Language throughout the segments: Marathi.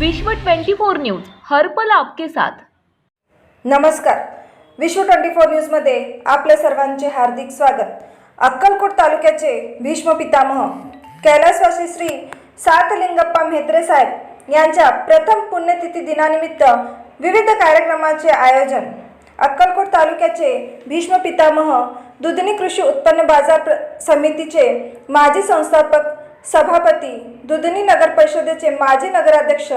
विश्व 24 न्यूज हर्पल आपके साथ. नमस्कार. विश्व ट्वेंटी फोर न्यूजमध्ये आपल्या सर्वांचे हार्दिक स्वागत. अक्कलकोट तालुक्याचे भीष्म पितामह कैलासवासी श्री सातलिंगप्पा म्हेत्रे साहेब यांच्या प्रथम पुण्यतिथी दिनानिमित्त विविध कार्यक्रमाचे आयोजन. अक्कलकोट तालुक्याचे भीष्म पितामह दुधनी कृषी उत्पन्न बाजार प्र समितीचे माजी संस्थापक सभापती दुधनी नगर परिषदेचे माजी नगराध्यक्ष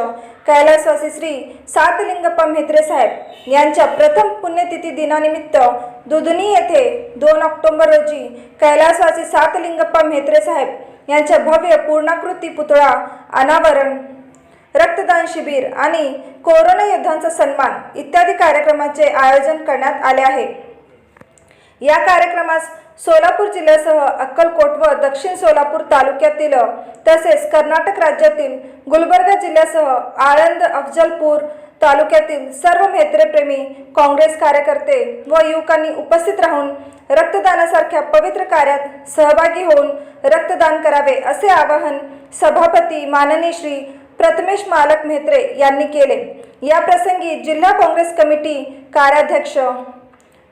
कैलासवासी श्री सातलिंगप्पा म्हेत्रे साहेब यांच्या प्रथम पुण्यतिथी दिनानिमित्त दुधनी येथे दोन ऑक्टोबर रोजी कैलासवासी सातलिंगप्पा म्हेत्रे साहेब यांच्या भव्य पूर्णाकृती पुतळा अनावरण रक्तदान शिबिर आणि कोरोना योद्धांचा सन्मान इत्यादी कार्यक्रमाचे आयोजन करण्यात आले आहे. या कार्यक्रमास सोलापूर जिल्ह्यासह अक्कलकोट व दक्षिण सोलापूर तालुक्यातील तसेच कर्नाटक राज्यातील गुलबर्गा जिल्ह्यासह आळंद अफजलपूर तालुक्यातील सर्व म्हेत्रेप्रेमी काँग्रेस कार्यकर्ते व युवकांनी उपस्थित राहून रक्तदानासारख्या पवित्र कार्यात सहभागी होऊन रक्तदान करावे असे आवाहन सभापती माननीय श्री प्रथमेश मालक म्हेत्रे यांनी केले. या प्रसंगी जिल्हा काँग्रेस कमिटी कार्याध्यक्ष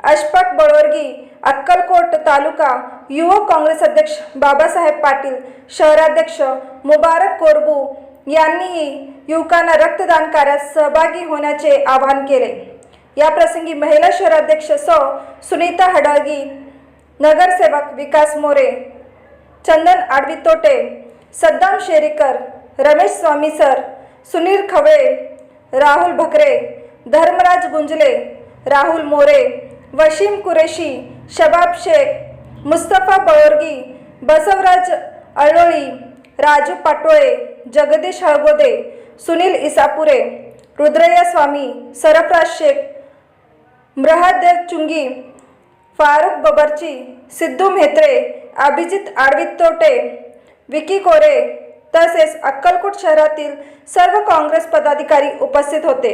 अशफाक बळवर्गी अक्कलकोट तालुका युवक काँग्रेस अध्यक्ष बाबासाहेब पाटील शहराध्यक्ष मुबारक कोरबू यांनीही युवकांना रक्तदान कार्यात सहभागी होण्याचे आवाहन केले. या प्रसंगी महिला शहराध्यक्ष सौ. सुनीता हडळगी नगरसेवक विकास मोरे चंदन आडवी तोटे सद्दाम शेरीकर रमेश स्वामी सर सुनील खवळे राहुल भकरे धर्मराज गुंजले राहुल मोरे वशीम कुरेशी शबाब शेख मुस्तफा बळोरगी बसवराज अळोळी राजू पाटोळे जगदीश हळगोदे सुनील इसापुरे रुद्रया स्वामी सरफराज शेख मृहादेव चुंगी फारुख बबरची सिद्धू म्हेत्रे अभिजित आडवितोटे विकी कोरे तसेच अक्कलकोट शहरातील सर्व काँग्रेस पदाधिकारी उपस्थित होते.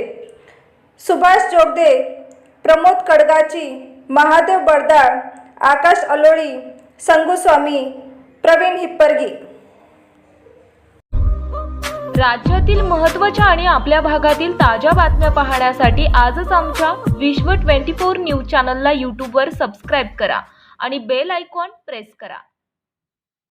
सुभाष जोगदे प्रमोद कडगाची महादेव बडदाळ आकाश अलोळी संगूस्वामी प्रवीण हिप्परगी. राज्यातील महत्त्वाच्या आणि आपल्या भागातील ताज्या बातम्या पाहण्यासाठी आजच आमच्या विश्व 24 न्यूज चॅनलला यूट्यूबवर सबस्क्राईब करा आणि बेल आयकॉन प्रेस करा.